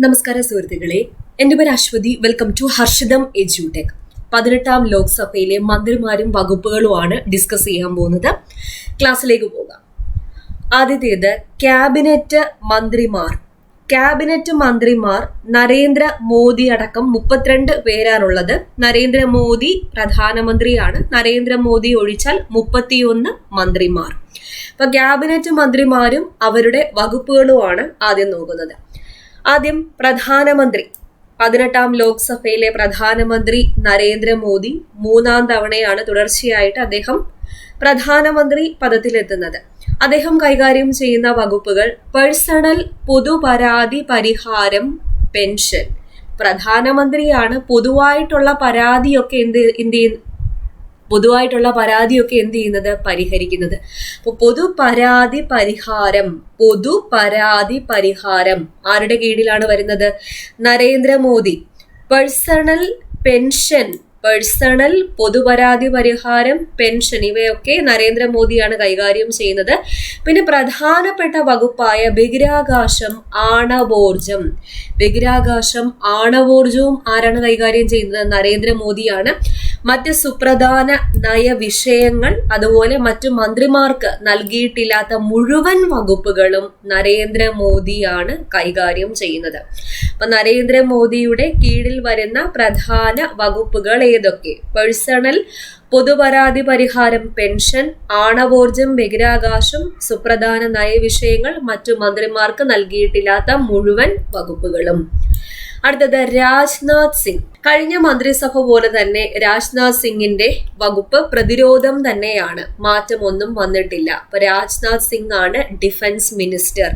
നമസ്കാരം സുഹൃത്തുക്കളെ. എന്റെ പേര് അശ്വതി. വെൽക്കം ടു ഹർഷിതം എജ്യൂടെക് പതിനെട്ടാം ലോക്സഭയിലെ മന്ത്രിമാരും വകുപ്പുകളുമാണ് ഡിസ്കസ് ചെയ്യാൻ പോകുന്നത്. ക്ലാസ്സിലേക്ക് പോകാം. ആദ്യത്തേത് ക്യാബിനറ്റ് മന്ത്രിമാർ. ക്യാബിനറ്റ് മന്ത്രിമാർ നരേന്ദ്ര മോദി അടക്കം മുപ്പത്തിരണ്ട് പേരാണുള്ളത്. നരേന്ദ്രമോദി പ്രധാനമന്ത്രിയാണ്. നരേന്ദ്രമോദി ഒഴിച്ചാൽ മുപ്പത്തിയൊന്ന് മന്ത്രിമാർ. അപ്പൊ ക്യാബിനറ്റ് മന്ത്രിമാരും അവരുടെ വകുപ്പുകളുമാണ് ആദ്യം നോക്കുന്നത്. ആദ്യം പ്രധാനമന്ത്രി. പതിനെട്ടാം ലോക്സഭയിലെ പ്രധാനമന്ത്രി നരേന്ദ്രമോദി മൂന്നാം തവണയാണ് തുടർച്ചയായിട്ട് അദ്ദേഹം പ്രധാനമന്ത്രി പദത്തിലെത്തുന്നത്. അദ്ദേഹം കൈകാര്യം ചെയ്യുന്ന വകുപ്പുകൾ പേഴ്സണൽ പൊതുപരാതി പരിഹാരം പെൻഷൻ. പ്രധാനമന്ത്രിയാണ് പൊതുവായിട്ടുള്ള പരാതിയൊക്കെ എന്ത് എന്ത് പൊതുവായിട്ടുള്ള പരാതിയൊക്കെ എന്ത് ചെയ്യുന്നത്? പരിഹരിക്കുന്നത്. അപ്പോൾ പൊതു പരാതി പരിഹാരം പൊതു പരാതി പരിഹാരം ആരുടെ കീഴിലാണ് വരുന്നത്? നരേന്ദ്രമോദി പേഴ്സണൽ പെൻഷൻ പേഴ്സണൽ പൊതുപരാതി പരിഹാരം പെൻഷൻ ഇവയൊക്കെ നരേന്ദ്രമോദിയാണ് കൈകാര്യം ചെയ്യുന്നത്. പിന്നെ പ്രധാനപ്പെട്ട വകുപ്പായ ബഹിരാകാശം ആണവോർജം. ബഹിരാകാശം ആണവോർജവും ആരാണ് കൈകാര്യം ചെയ്യുന്നത്? നരേന്ദ്രമോദിയാണ് മറ്റ് സുപ്രധാന നയവിഷയങ്ങൾ അതുപോലെ മറ്റു മന്ത്രിമാർക്ക് നൽകിയിട്ടില്ലാത്ത മുഴുവൻ വകുപ്പുകളും നരേന്ദ്രമോദിയാണ് കൈകാര്യം ചെയ്യുന്നത്. അപ്പൊ നരേന്ദ്രമോദിയുടെ കീഴിൽ വരുന്ന പ്രധാന വകുപ്പുകൾ ഏതൊക്കെ? പേഴ്സണൽ പൊതുപരാതി പരിഹാരം പെൻഷൻ ആണവോർജം ബഹിരാകാശം സുപ്രധാന നയവിഷയങ്ങൾ മറ്റു മന്ത്രിമാർക്ക് നൽകിയിട്ടില്ലാത്ത മുഴുവൻ വകുപ്പുകളും. അടുത്തത് രാജ്നാഥ് സിംഗ്. കഴിഞ്ഞ മന്ത്രിസഭ പോലെ തന്നെ രാജ്നാഥ് സിംഗിന്റെ വകുപ്പ് പ്രതിരോധം തന്നെയാണ്. മാറ്റമൊന്നും വന്നിട്ടില്ല. അപ്പൊ രാജ്നാഥ് സിംഗ് ആണ് ഡിഫൻസ് മിനിസ്റ്റർ.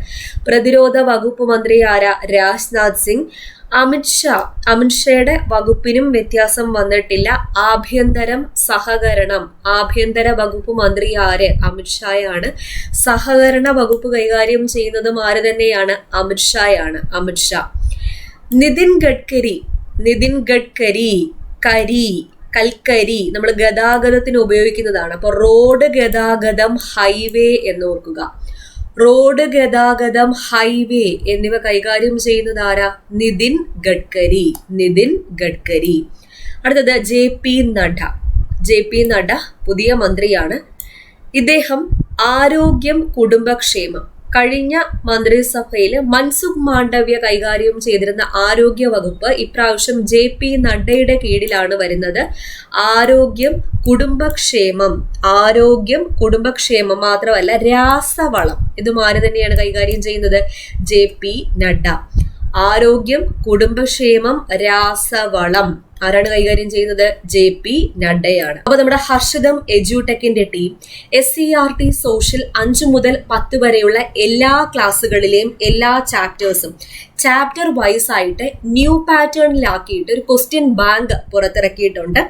പ്രതിരോധ വകുപ്പ് മന്ത്രി ആര? രാജ്നാഥ് സിംഗ്. അമിത്ഷാ അമിത്ഷയുടെ വകുപ്പിനും വ്യത്യാസം വന്നിട്ടില്ല. ആഭ്യന്തരം സഹകരണം. ആഭ്യന്തര വകുപ്പ് മന്ത്രി ആര്? അമിത്ഷായാണ് സഹകരണ വകുപ്പ് കൈകാര്യം ചെയ്യുന്നതും ആര് തന്നെയാണ്? അമിത്ഷായാണ് അമിത്ഷാ നിതിൻ ഗഡ്കരി നിതിൻ ഗഡ്കരി കരി കൽക്കരി നമ്മൾ ഗതാഗതത്തിന് ഉപയോഗിക്കുന്നതാണ്. അപ്പോൾ റോഡ് ഗതാഗതം ഹൈവേ എന്ന് ഓർക്കുക റോഡ് ഗതാഗതം ഹൈവേ എന്നിവ കൈകാര്യം ചെയ്യുന്നത് ആരാ? നിതിൻ ഗഡ്കരി നിതിൻ ഗഡ്കരി. അടുത്തത് J P Nadda. J P Nadda പുതിയ മന്ത്രിയാണ്. ഇദ്ദേഹം ആരോഗ്യം കുടുംബക്ഷേമം. കഴിഞ്ഞ മന്ത്രിസഭയിൽ മൻസുഖ് മാണ്ഡവ്യ കൈകാര്യം ചെയ്തിരുന്ന ആരോഗ്യ വകുപ്പ് ഇപ്രാവശ്യം ജെ പി നഡ്ഡയുടെ കീഴിലാണ് വരുന്നത്. ആരോഗ്യം കുടുംബക്ഷേമം ആരോഗ്യം കുടുംബക്ഷേമം മാത്രമല്ല രാസവളം ഇതും ആര് തന്നെയാണ് കൈകാര്യം ചെയ്യുന്നത്? J P Nadda. ആരോഗ്യം കുടുംബക്ഷേമം രാസവളം. ആരാണ് കൈകാര്യം ചെയ്യുന്നത്? ജെ പി നഡ്ഡയാണ്. അപ്പൊ നമ്മുടെ Harshitham എജ്യൂടെക്കിന്റെ team S C R T social അഞ്ചു മുതൽ പത്ത് വരെയുള്ള എല്ലാ ക്ലാസ്സുകളിലെയും എല്ലാ ചാപ്റ്റേഴ്സും ചാപ്റ്റർ വൈസ് ആയിട്ട് ന്യൂ പാറ്റേണിലാക്കിയിട്ട് ഒരു ക്വസ്റ്റ്യൻ ബാങ്ക് പുറത്തിറക്കിയിട്ടുണ്ട്.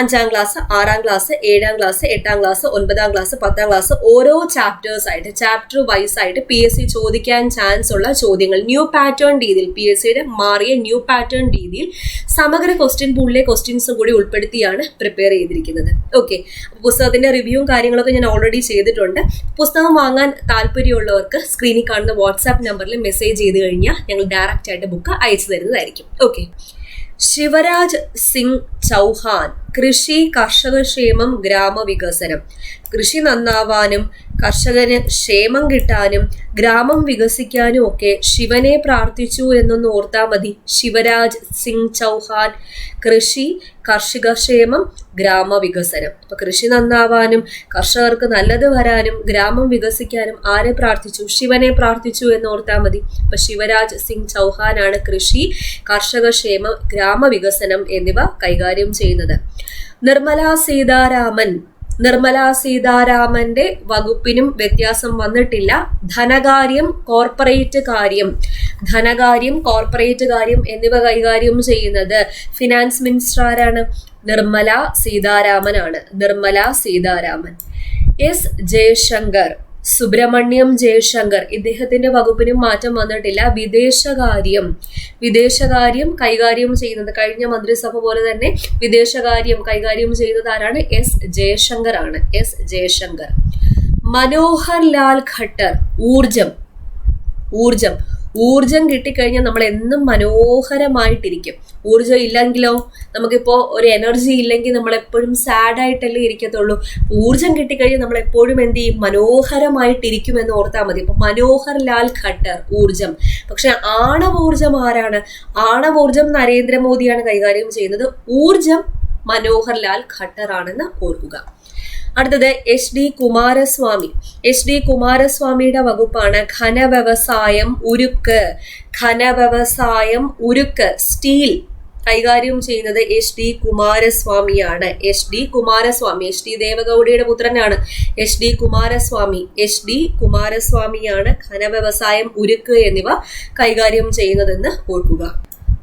അഞ്ചാം ക്ലാസ് ആറാം ക്ലാസ് ഏഴാം ക്ലാസ് എട്ടാം ക്ലാസ് ഒൻപതാം ക്ലാസ് പത്താം ക്ലാസ് ഓരോ ചാപ്റ്റേഴ്സ് ആയിട്ട് ചാപ്റ്റർ വൈസ് ആയിട്ട് പി എസ് സി ചോദിക്കാൻ ചാൻസ് ഉള്ള ചോദ്യങ്ങൾ ന്യൂ പാറ്റേൺ രീതിയിൽ പി എസ് സിയുടെ മാറിയ ന്യൂ പാറ്റേൺ രീതിയിൽ സമഗ്ര ക്വസ്റ്റ്യൻ പൂളിലെ ക്വസ്റ്റ്യൻസും കൂടി ഉൾപ്പെടുത്തിയാണ് പ്രിപ്പയർ ചെയ്തിരിക്കുന്നത്. ഓക്കെ പുസ്തകത്തിന്റെ റിവ്യൂവും കാര്യങ്ങളൊക്കെ ഞാൻ ഓൾറെഡി ചെയ്തിട്ടുണ്ട്. പുസ്തകം വാങ്ങാൻ താല്പര്യമുള്ളവർക്ക് സ്ക്രീനിൽ കാണുന്ന വാട്സാപ്പ് നമ്പറിൽ മെസ്സേജ് ചെയ്ത് കഴിഞ്ഞാൽ ഞങ്ങൾ ഡയറക്റ്റ് ആയിട്ട് ബുക്ക് അയച്ചു തരുന്നതായിരിക്കും. ഓക്കെ ശിവരാജ് സിംഗ് ചൗഹാൻ കൃഷി കർഷകക്ഷേമം ഗ്രാമവികസനം. കൃഷി നന്നാവാനും കർഷകന് ക്ഷേമം കിട്ടാനും ഗ്രാമം വികസിക്കാനും ഒക്കെ ശിവനെ പ്രാർത്ഥിച്ചു എന്നൊന്ന് ഓർത്താൽ മതി. ശിവരാജ് സിംഗ് ചൗഹാൻ. കൃഷി കർഷകക്ഷേമം ഗ്രാമവികസനം. അപ്പൊ കൃഷി നന്നാവാനും കർഷകർക്ക് നല്ലത് വരാനും ഗ്രാമം വികസിക്കാനും ആരെ പ്രാർത്ഥിച്ചു? ശിവനെ പ്രാർത്ഥിച്ചു എന്ന് ഓർത്താൽ മതി. അപ്പൊ ശിവരാജ് സിംഗ് ചൗഹാനാണ് കൃഷി കർഷകക്ഷേമം ഗ്രാമവികസനം എന്നിവ കൈകാര്യം ചെയ്യുന്നത്. നിർമ്മല സീതാരാമൻ. നിർമ്മല സീതാരാമന്റെ വകുപ്പിനും വ്യത്യാസം വന്നിട്ടില്ല. ധനകാര്യം കോർപ്പറേറ്റ് കാര്യം. ധനകാര്യം കോർപ്പറേറ്റ് കാര്യം എന്നിവ കൈകാര്യം ചെയ്യുന്നത് ഫിനാൻസ് മിനിസ്റ്റർ ആരാണ്? നിർമ്മല സീതാരാമനാണ്. നിർമ്മല സീതാരാമൻ. എസ്. ജയശങ്കർ. സുബ്രഹ്മണ്യം ജയശങ്കർ. ഇദ്ദേഹത്തിന്റെ വകുപ്പിനും മാറ്റം വന്നിട്ടില്ല. വിദേശകാര്യം വിദേശകാര്യം കൈകാര്യം ചെയ്യുന്നത് കഴിഞ്ഞ മന്ത്രിസഭ പോലെ തന്നെ വിദേശകാര്യം കൈകാര്യം ചെയ്യുന്നത് ആരാണ്? എസ് ജയശങ്കർ ആണ്. എസ് ജയശങ്കർ. മനോഹർ ലാൽ ഖട്ടർ ഊർജം ഊർജം ഊർജം കിട്ടിക്കഴിഞ്ഞാൽ നമ്മൾ എന്നും മനോഹരമായിട്ടിരിക്കും. ഊർജം ഇല്ലെങ്കിലോ നമുക്കിപ്പോൾ ഒരു എനർജി ഇല്ലെങ്കിൽ നമ്മൾ എപ്പോഴും സാഡ് ആയിട്ടല്ലേ ഇരിക്കത്തുള്ളൂ. ഊർജം കിട്ടിക്കഴിഞ്ഞാൽ നമ്മൾ എപ്പോഴും എന്ത് ചെയ്യും? മനോഹരമായിട്ടിരിക്കും എന്ന് ഓർത്താൽ മതി. ഇപ്പം മനോഹർ ലാൽ ഖട്ടർ ഊർജം പക്ഷെ ആണവോർജം ആരാണ്? ആണവോർജം നരേന്ദ്രമോദിയാണ് കൈകാര്യം ചെയ്യുന്നത്. ഊർജം മനോഹർ ലാൽ ഖട്ടർ ആണെന്ന് ഓർക്കുക. അടുത്തത് H D Kumaraswamy. H D കുമാരസ്വാമിയുടെ വകുപ്പാണ് ഖനവ്യവസായം ഉരുക്ക്. ഖനവ്യവസായം ഉരുക്ക്. സ്റ്റീൽ കൈകാര്യം ചെയ്യുന്നത് H D കുമാരസ്വാമിയാണ്. H D Kumaraswamy H D ദേവഗൌഡയുടെ പുത്രനാണ് H D Kumaraswamy. H D കുമാരസ്വാമിയാണ് ഖനവ്യവസായം ഉരുക്ക് എന്നിവ കൈകാര്യം ചെയ്യുന്നതെന്ന് ഓർക്കുക.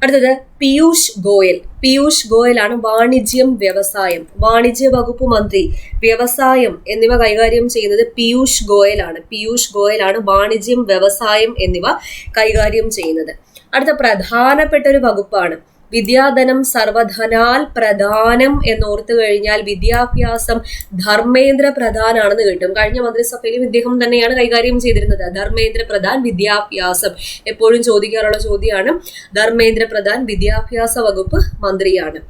അടുത്തത് പീയൂഷ് ഗോയൽ. പീയൂഷ് ഗോയലാണ് വാണിജ്യം വ്യവസായം. വാണിജ്യ വകുപ്പ് മന്ത്രി വ്യവസായം എന്നിവ കൈകാര്യം ചെയ്യുന്നത് പീയൂഷ് ഗോയലാണ്. പീയൂഷ് ഗോയലാണ് വാണിജ്യം വ്യവസായം എന്നിവ കൈകാര്യം ചെയ്യുന്നത്. അടുത്ത പ്രധാനപ്പെട്ട ഒരു വകുപ്പാണ് വിദ്യാധനം സർവധനാൽ പ്രധാനം എന്നോർത്തു കഴിഞ്ഞാൽ വിദ്യാഭ്യാസം ധർമ്മേന്ദ്ര പ്രധാനാണെന്ന് കിട്ടും. കഴിഞ്ഞ മന്ത്രിസഭയിലും ഇദ്ദേഹം തന്നെയാണ് കൈകാര്യം ചെയ്തിരുന്നത്. ധർമ്മേന്ദ്ര പ്രധാൻ വിദ്യാഭ്യാസം. എപ്പോഴും ചോദിക്കാറുള്ള ചോദ്യമാണ് ധർമ്മേന്ദ്ര പ്രധാൻ വിദ്യാഭ്യാസ വകുപ്പ് മന്ത്രിയാണ്.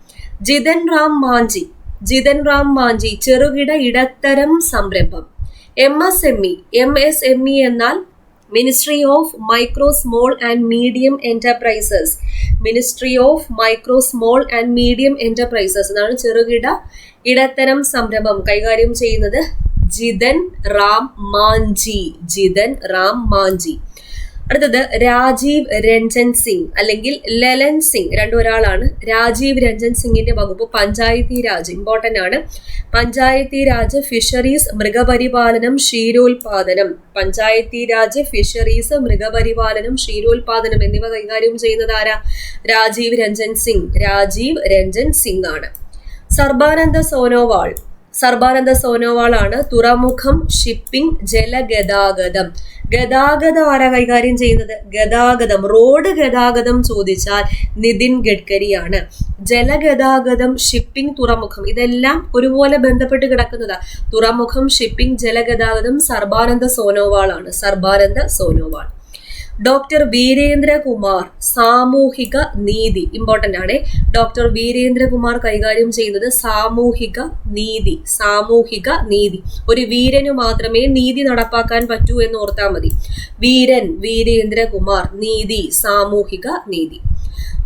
ജിതൻ റാം മാഞ്ചി ജിതൻ റാം മാഞ്ചി ചെറുകിട ഇടത്തരം സംരംഭം. M S M E M S M E എന്നാൽ ministry of micro small and medium enterprises ministry of micro small and medium enterprises എന്നാണ് ചെറുകിട ഇടത്തരം സംരംഭം. കൈകാര്യം ചെയ്യുന്നത് ജിതൻ റാം മാഞ്ചി. ജിതൻ റാം മാഞ്ചി. അടുത്തത് രാജീവ് രഞ്ജൻ സിംഗ് അല്ലെങ്കിൽ ലലൻ സിംഗ്. രണ്ടൊരാളാണ്. രാജീവ് രഞ്ജൻ സിംഗിന്റെ വകുപ്പ് പഞ്ചായത്തി രാജ് ഇമ്പോർട്ടന്റ് ആണ്. പഞ്ചായത്തി രാജ് ഫിഷറീസ് മൃഗപരിപാലനം ക്ഷീരോത്പാദനം പഞ്ചായത്തി രാജ് ഫിഷറീസ് മൃഗപരിപാലനം ക്ഷീരോത്പാദനം എന്നിവ കൈകാര്യം ചെയ്യുന്നത് ആരാ? രാജീവ് രഞ്ജൻ സിംഗ്. രാജീവ് രഞ്ജൻ സിംഗ് ആണ്. സർബാനന്ദ സോനോവാൾ സർബാനന്ദ സോനോവാൾ ആണ് തുറമുഖം ഷിപ്പിംഗ് ജലഗതാഗതം. ഗതാഗതം ആരാ കൈകാര്യം ചെയ്യുന്നത്? ഗതാഗതം. റോഡ് ഗതാഗതം ചോദിച്ചാൽ നിതിൻ ഗഡ്കരിയാണ്. ജലഗതാഗതം ഷിപ്പിംഗ് തുറമുഖം ഇതെല്ലാം ഒരുപോലെ ബന്ധപ്പെട്ട് കിടക്കുന്നതാ. തുറമുഖം ഷിപ്പിംഗ് ജലഗതാഗതം സർബാനന്ദ സോനോവാൾ ആണ് സർബാനന്ദ സോനോവാൾ. ഡോക്ടർ വീരേന്ദ്രകുമാർ സാമൂഹിക നീതി. ഇമ്പോർട്ടന്റ് ആണ്. ഡോക്ടർ വീരേന്ദ്രകുമാർ കൈകാര്യം ചെയ്യുന്നത് സാമൂഹിക നീതി. സാമൂഹിക നീതി. ഒരു വീരനു മാത്രമേ നീതി നടപ്പാക്കാൻ പറ്റൂ എന്ന് ഓർത്താൽ മതി. വീരൻ വീരേന്ദ്രകുമാർ നീതി സാമൂഹിക നീതി.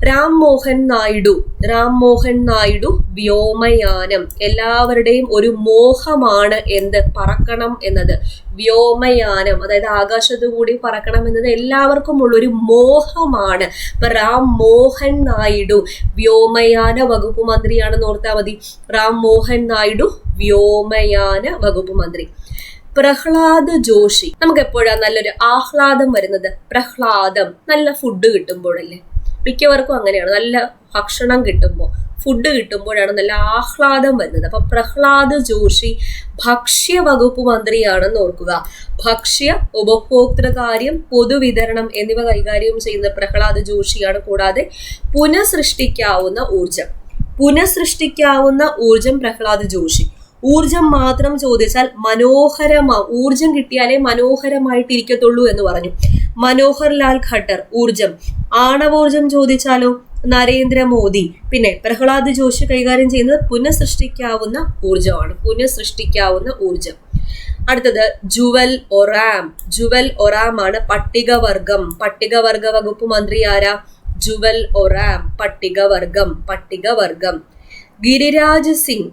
രാം മോഹൻ നായിഡു രാം മോഹൻ നായിഡു വ്യോമയാനം. എല്ലാവരുടെയും ഒരു മോഹമാണ് എന്ത്? പറക്കണം എന്നത്. വ്യോമയാനം അതായത് ആകാശത്തുകൂടി പറക്കണം എന്നത് എല്ലാവർക്കും ഉള്ള ഒരു മോഹമാണ്. ഇപ്പൊ റാം മോഹൻ നായിഡു വ്യോമയാന വകുപ്പ് മന്ത്രിയാണെന്ന് ഓർത്താൽ മതി. റാം മോഹൻ നായിഡു വ്യോമയാന വകുപ്പ് മന്ത്രി. പ്രഹ്ലാദ് ജോഷി. നമുക്ക് എപ്പോഴാണ് നല്ലൊരു ആഹ്ലാദം വരുന്നത്? പ്രഹ്ലാദം. നല്ല ഫുഡ് കിട്ടുമ്പോഴല്ലേ? മിക്കവർക്കും അങ്ങനെയാണ്. നല്ല ഭക്ഷണം കിട്ടുമ്പോൾ ഫുഡ് കിട്ടുമ്പോഴാണ് നല്ല ആഹ്ലാദം വരുന്നത്. അപ്പൊ പ്രഹ്ലാദ് ജോഷി ഭക്ഷ്യ വകുപ്പ് മന്ത്രിയാണെന്ന് ഓർക്കുക. ഭക്ഷ്യ ഉപഭോക്തൃകാര്യം പൊതുവിതരണം എന്നിവ കൈകാര്യം ചെയ്യുന്ന പ്രഹ്ലാദ് ജോഷിയാണ്. കൂടാതെ പുനഃസൃഷ്ടിക്കാവുന്ന ഊർജം പുനഃസൃഷ്ടിക്കാവുന്ന ഊർജം പ്രഹ്ലാദ് ജോഷി. ഊർജം മാത്രം ചോദിച്ചാൽ മനോഹരമാ ഊർജം കിട്ടിയാലേ മനോഹരമായിട്ടിരിക്കത്തുള്ളൂ എന്ന് പറഞ്ഞു. മനോഹർ ലാൽ ഖട്ടർ ഊർജം ആണവോർജം ചോദിച്ചാലോ? നരേന്ദ്രമോദി. പിന്നെ പ്രഹ്ലാദ് ജോഷി കൈകാര്യം ചെയ്യുന്നത് പുനഃസൃഷ്ടിക്കാവുന്ന ഊർജമാണ് പുനഃസൃഷ്ടിക്കാവുന്ന ഊർജം അടുത്തത് ജുവൽ ഒറാം. ജുവൽ ഒറാം ആണ് പട്ടികവർഗം. പട്ടികവർഗ വകുപ്പ് മന്ത്രി ആരാ? ജുവൽ ഒറാം. പട്ടികവർഗം. പട്ടികവർഗം. ഗിരിരാജ് സിംഗ്.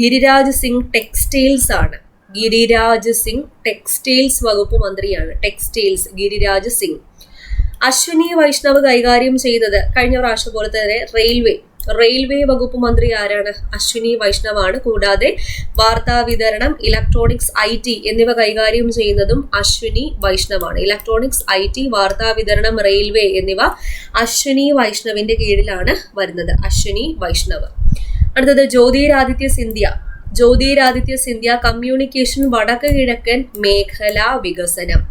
ഗിരിരാജ് സിംഗ് ടെക്സ്റ്റൈൽസ് ആണ്. ഗിരിരാജ് സിംഗ് ടെക്സ്റ്റൈൽസ് വകുപ്പ് മന്ത്രിയാണ്. ടെക്സ്റ്റൈൽസ് ഗിരിരാജ് സിംഗ്. അശ്വിനി വൈഷ്ണവ് കൈകാര്യം ചെയ്തത് കഴിഞ്ഞ പ്രാവശ്യം പോലെ തന്നെ റെയിൽവേ. റെയിൽവേ വകുപ്പ് മന്ത്രി ആരാണ്? അശ്വിനി വൈഷ്ണവാണ് കൂടാതെ വാർത്താ വിതരണം ഇലക്ട്രോണിക്സ് ഐ ടി എന്നിവ കൈകാര്യം ചെയ്യുന്നതും അശ്വിനി വൈഷ്ണവാണ് ഇലക്ട്രോണിക്സ് ഐ ടി വാർത്താ വിതരണം റെയിൽവേ എന്നിവ അശ്വിനി വൈഷ്ണവിന്റെ കീഴിലാണ് വരുന്നത്. അശ്വിനി വൈഷ്ണവ്. അടുത്തത് ജ്യോതിരാദിത്യ സിന്ധ്യ. ജ്യോതിരാദിത്യ സിന്ധ്യ കമ്മ്യൂണിക്കേഷൻ വടക്ക് കിഴക്കൻ മേഖലാ വികസനം.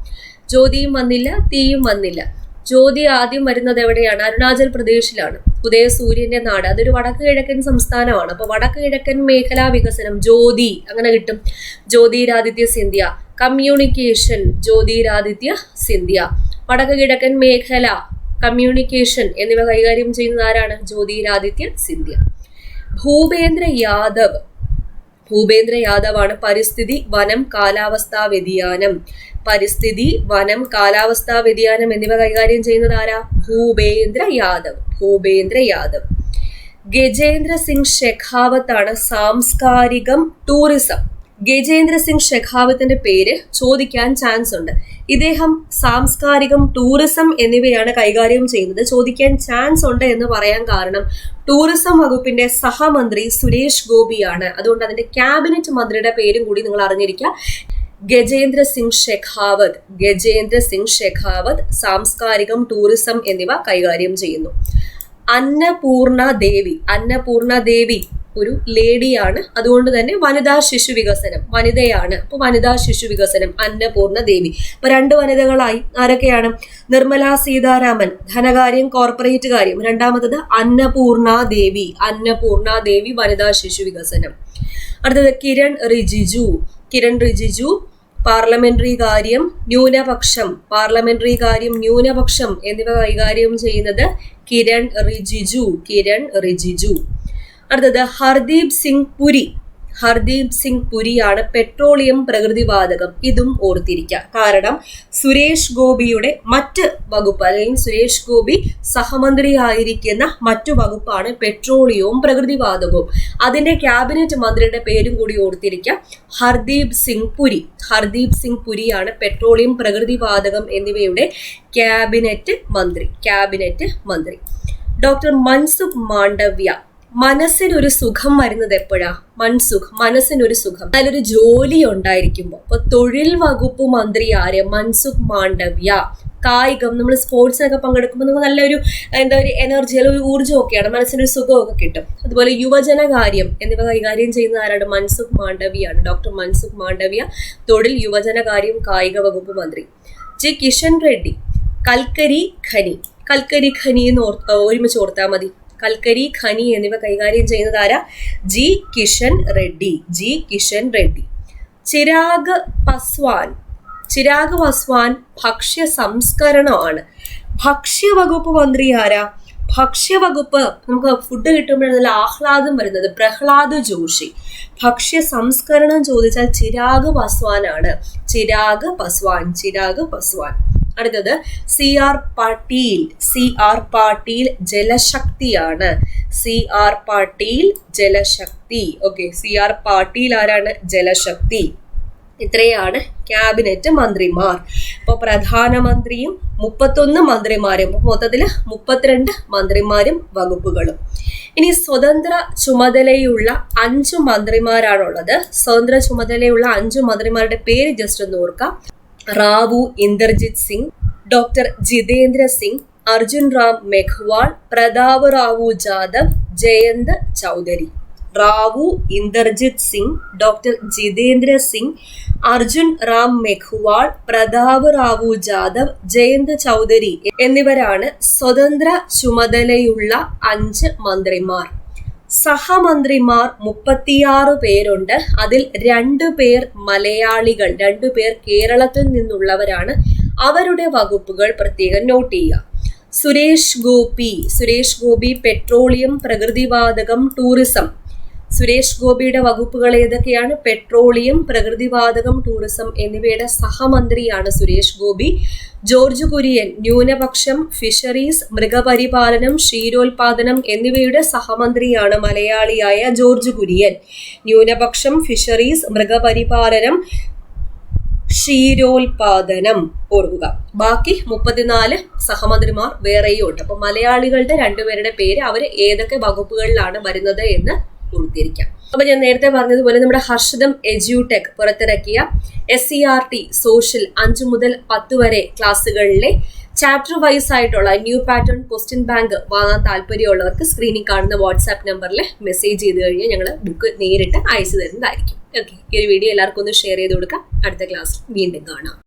ജ്യോതിയും വന്നില്ല തീയും വന്നില്ല. ജ്യോതി ആദ്യം വരുന്നത് എവിടെയാണ്? അരുണാചൽ പ്രദേശിലാണ്. ഉദയസൂര്യന്റെ നാട്. അതൊരു വടക്ക് കിഴക്കൻ സംസ്ഥാനമാണ്. അപ്പൊ വടക്ക് കിഴക്കൻ മേഖലാ വികസനം ജ്യോതി അങ്ങനെ കിട്ടും. ജ്യോതിരാദിത്യ സിന്ധ്യ. കമ്മ്യൂണിക്കേഷൻ ജ്യോതിരാദിത്യ സിന്ധ്യ. വടക്ക് കിഴക്കൻ മേഖല കമ്മ്യൂണിക്കേഷൻ എന്നിവ കൈകാര്യം ചെയ്യുന്നത് ആരാണ്? ജ്യോതിരാദിത്യ സിന്ധ്യ. ഭൂപേന്ദ്ര യാദവ്. ഭൂപേന്ദ്ര യാദവ് ആണ് പരിസ്ഥിതി വനം കാലാവസ്ഥാ വ്യതിയാനം. പരിസ്ഥിതി വനം കാലാവസ്ഥാ വ്യതിയാനം എന്നിവ കൈകാര്യം ചെയ്യുന്നത് ആരാ? ഭൂപേന്ദ്ര യാദവ്. ഭൂപേന്ദ്ര യാദവ്. ഗജേന്ദ്ര സിംഗ് ഷെഖാവത്താണ് സാംസ്കാരികം ടൂറിസം. ഗജേന്ദ്ര സിംഗ് ഷെഖാവത്തിന്റെ പേര് ചോദിക്കാൻ ചാൻസ് ഉണ്ട്. ഇദ്ദേഹം സാംസ്കാരികം ടൂറിസം എന്നിവയാണ് കൈകാര്യം ചെയ്യുന്നത്. ചോദിക്കാൻ ചാൻസ് ഉണ്ട് എന്ന് പറയാൻ കാരണം ടൂറിസം വകുപ്പിന്റെ സഹമന്ത്രി സുരേഷ് ഗോപിയാണ്. അതുകൊണ്ട് അതിന്റെ ക്യാബിനറ്റ് മന്ത്രിയുടെ പേരും കൂടി നിങ്ങൾ അറിഞ്ഞിരിക്കുക ഗജേന്ദ്ര സിംഗ് ഷെഖാവത് ഗജേന്ദ്ര സിംഗ് ഷെഖാവത് സാംസ്കാരികം ടൂറിസം എന്നിവ കൈകാര്യം ചെയ്യുന്നു. അന്നപൂർണ ദേവി അന്നപൂർണ ദേവി ഒരു ലേഡിയാണ്. അതുകൊണ്ട് തന്നെ വനിതാ ശിശു വികസനം വനിതയാണ്. അപ്പൊ വനിതാ ശിശു വികസനം അന്നപൂർണ ദേവി. അപ്പൊ രണ്ട് വനിതകളായി ആരൊക്കെയാണ്? നിർമ്മല സീതാരാമൻ ധനകാര്യം കോർപ്പറേറ്റ് കാര്യം. രണ്ടാമത്തത് അന്നപൂർണ ദേവി അന്നപൂർണ ദേവി വനിതാ ശിശു വികസനം. അടുത്തത് കിരൺ റിജിജു കിരൺ റിജിജു പാർലമെന്ററി കാര്യം ന്യൂനപക്ഷം പാർലമെന്ററി കാര്യം ന്യൂനപക്ഷം എന്നിവ കൈകാര്യം ചെയ്യുന്നത് കിരൺ റിജിജു കിരൺ റിജിജു. അടുത്തത് ഹർദീപ് സിംഗ് പുരി. ഹർദീപ് സിംഗ് പുരിയാണ് പെട്രോളിയം പ്രകൃതിവാതകം ഇതും ഓർത്തിരിക്കുക. കാരണം സുരേഷ് ഗോപിയുടെ മറ്റ് വകുപ്പ് അല്ലെങ്കിൽ സുരേഷ് ഗോപി സഹമന്ത്രിയായിരിക്കുന്ന മറ്റു വകുപ്പാണ് പെട്രോളിയവും പ്രകൃതിവാതകവും അതിന്റെ ക്യാബിനറ്റ് മന്ത്രിയുടെ പേരും കൂടി ഓർത്തിരിക്കുക. ഹർദീപ് സിംഗ് പുരി. ഹർദീപ് സിംഗ് പുരിയാണ് പെട്രോളിയം പ്രകൃതിവാതകം എന്നിവയുടെ ക്യാബിനറ്റ് മന്ത്രി. ക്യാബിനറ്റ് മന്ത്രി. ഡോക്ടർ മൻസുഖ് മാണ്ഡവ്യ മനസ്സിനൊരു സുഖം വരുന്നത് എപ്പോഴാ? മൻസുഖ് മനസ്സിനൊരു സുഖം. അതിലൊരു ജോലി ഉണ്ടായിരിക്കുമ്പോൾ അപ്പൊ തൊഴിൽ വകുപ്പ് മന്ത്രി ആര്? മൻസുഖ് മാണ്ഡവ്യ. കായികം നമ്മൾ സ്പോർട്സിനൊക്കെ പങ്കെടുക്കുമ്പോൾ നമുക്ക് നല്ലൊരു എന്താ ഒരു എനർജി അല്ലെങ്കിൽ ഒരു ഊർജം ഒക്കെയാണ് മനസ്സിനൊരു സുഖമൊക്കെ കിട്ടും. അതുപോലെ യുവജന കാര്യം എന്നിവ കൈകാര്യം ചെയ്യുന്ന ആരാണ്? മൻസുഖ് മാണ്ഡവ്യാണ്. ഡോക്ടർ മൻസുഖ് മാണ്ഡവ്യ തൊഴിൽ യുവജന കാര്യം കായിക വകുപ്പ് മന്ത്രി. ജി. കിഷൻ റെഡ്ഡി കൽക്കരി ഖനി. കൽക്കരി ഖനി എന്ന് ഓർ ഒരുമിച്ച് ഓർത്താൽ മതി. കൽക്കരി ഖനി എന്നിവ കൈകാര്യം ചെയ്യുന്നത് ആരാ? ജി കിഷൻ റെഡ്ഡി. ജി കിഷൻ റെഡ്ഡി. ചിരാഗ് പസ്വാൻ. ചിരാഗ് പസ്വാൻ ഭക്ഷ്യ സംസ്കരണമാണ് ഭക്ഷ്യവകുപ്പ് മന്ത്രി ആരാ? ഭക്ഷ്യവകുപ്പ് നമുക്ക് ഫുഡ് കിട്ടുമ്പോഴാണ് ആഹ്ലാദം വരുന്നത്. പ്രഹ്ലാദ് ജോഷി. ഭക്ഷ്യ സംസ്കരണം ചോദിച്ചാൽ ചിരാഗ് പസ്വാനാണ്. ചിരാഗ് പസ്വാൻ ചിരാഗ് പസ്വാൻ. അടുത്തത് C R Patil C R Patil ജലശക്തിയാണ്. C R Patil Jal Shakti. Okay C R Patil ആരാണ്? ജലശക്തി. ഇത്രയാണ് ക്യാബിനറ്റ് മന്ത്രിമാർ. ഇപ്പോൾ പ്രധാനമന്ത്രിയും മുപ്പത്തൊന്ന് മന്ത്രിമാരും മൊത്തത്തിൽ മുപ്പത്തിരണ്ട് മന്ത്രിമാരും വകുപ്പുകളും. ഇനി സ്വതന്ത്ര ചുമതലയുള്ള അഞ്ചു മന്ത്രിമാരാണുള്ളത്. സ്വതന്ത്ര ചുമതലയുള്ള അഞ്ചു മന്ത്രിമാരുടെ പേര് ജസ്റ്റ് ഒന്ന് ഓർക്കാം. റാവു ഇന്ദർജിത് സിംഗ് ഡോക്ടർ ജിതേന്ദ്ര സിംഗ് അർജുൻ റാം മെഘ്വാൾ പ്രതാപ് റാവു ജാദവ് ജയന്ത് ചൗധരി. റാവു ഇന്ദർജിത് സിംഗ് ഡോക്ടർ ജിതേന്ദ്ര സിംഗ് അർജുൻ റാം മെഘ്വാൾ പ്രതാപ് റാവു ജാദവ് ജയന്ത് ചൗധരി എന്നിവരാണ് സ്വതന്ത്ര ചുമതലയുള്ള അഞ്ച് മന്ത്രിമാർ. സഹമന്ത്രിമാർ മുപ്പത്തിയാറ് പേരുണ്ട്. അതിൽ രണ്ടു പേർ മലയാളികൾ രണ്ടു പേർ കേരളത്തിൽ നിന്നുള്ളവരാണ്. അവരുടെ വകുപ്പുകൾ പ്രത്യേകം നോട്ട് ചെയ്യുക. സുരേഷ് ഗോപി സുരേഷ് ഗോപി പെട്രോളിയം പ്രകൃതിവാതകം ടൂറിസം സുരേഷ് ഗോപിയുടെ വകുപ്പുകൾ ഏതൊക്കെയാണ്? പെട്രോളിയം പ്രകൃതിവാതകം ടൂറിസം എന്നിവയുടെ സഹമന്ത്രിയാണ് സുരേഷ് ഗോപി. ജോർജ് കുര്യൻ ന്യൂനപക്ഷം ഫിഷറീസ് മൃഗപരിപാലനം ക്ഷീരോത്പാദനം എന്നിവയുടെ സഹമന്ത്രിയാണ് മലയാളിയായ ജോർജ് കുര്യൻ. ന്യൂനപക്ഷം ഫിഷറീസ് മൃഗപരിപാലനം ക്ഷീരോത്പാദനം ഓർക്കുക. ബാക്കി മുപ്പത്തിനാല് സഹമന്ത്രിമാർ വേറെയും ഉണ്ട്. അപ്പൊ മലയാളികളുടെ രണ്ടുപേരുടെ പേര് അവർ ഏതൊക്കെ വകുപ്പുകളിലാണ് വരുന്നത് എന്ന് ഉൾത്തിരിക്കാം അപ്പൊ ഞാൻ നേരത്തെ പറഞ്ഞതുപോലെ നമ്മുടെ ഹർഷിതം എജ്യൂടെക് പുറത്തിറക്കിയ S C R T social അഞ്ചു മുതൽ പത്ത് വരെ ക്ലാസ്സുകളിലെ ചാപ്റ്റർ വൈസ് ആയിട്ടുള്ള ന്യൂ പാറ്റേൺ ക്വസ്റ്റ്യൻ ബാങ്ക് വാങ്ങാൻ താല്പര്യമുള്ളവർക്ക് സ്ക്രീനിൽ കാണുന്ന വാട്സാപ്പ് നമ്പറിൽ മെസ്സേജ് ചെയ്ത് കഴിഞ്ഞാൽ ഞങ്ങൾ ബുക്ക് നേരിട്ട് അയച്ചു തരുന്നതായിരിക്കും. ഓക്കെ ഈ ഒരു വീഡിയോ എല്ലാവർക്കും ഒന്ന് ഷെയർ ചെയ്ത് കൊടുക്കാം. അടുത്ത ക്ലാസ് വീണ്ടും കാണാം.